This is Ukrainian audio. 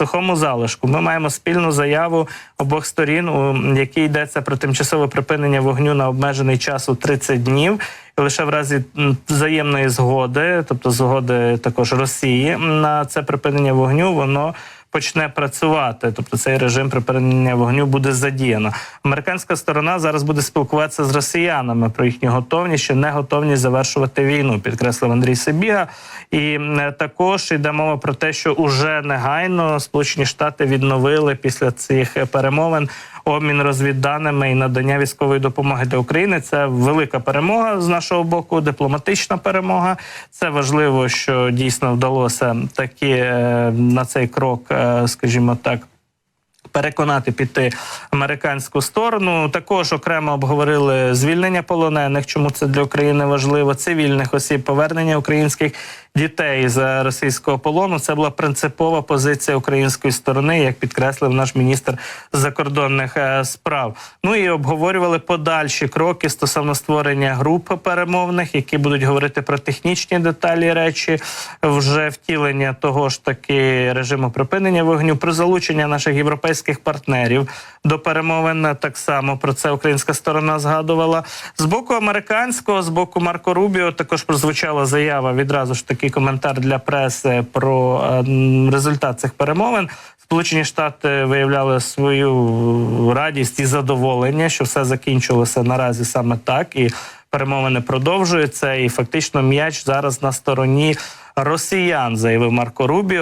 сухому залишку. Ми маємо спільну заяву обох сторін, у якій йдеться про тимчасове припинення вогню на обмежений час у 30 днів. Лише в разі взаємної згоди, тобто згоди також Росії на це припинення вогню, воно почне працювати. Тобто цей режим припинення вогню буде задіяно. Американська сторона зараз буде спілкуватися з росіянами про їхню готовність, чи не готовність завершувати війну, підкреслив Андрій Сибіга. І також йде мова про те, що уже негайно Сполучені Штати відновили після цих е, перемовин обмін розвідданими і надання військової допомоги для України. Це велика перемога з нашого боку, дипломатична перемога. Це важливо, що дійсно вдалося таки е, на цей крок, е, скажімо так. Переконати піти американську сторону. Також окремо обговорили звільнення полонених. Чому це для України важливо? Цивільних осіб, повернення українських дітей з російського полону. Це була принципова позиція української сторони, як підкреслив наш міністр закордонних е, справ. Ну і обговорювали подальші кроки стосовно створення груп перемовних, які будуть говорити про технічні деталі речі, вже втілення того ж таки режиму припинення вогню, про залучення наших європейських партнерів до перемовин. Так само про це українська сторона згадувала. З боку американського, з боку Марко Рубіо, також прозвучала заява. Відразу ж такий коментар для преси про е, результат цих перемовин. Сполучені Штати виявляли свою радість і задоволення, що все закінчилося наразі саме так, і перемовини продовжуються. І фактично м'яч зараз на стороні росіян, заявив Марко Рубіо.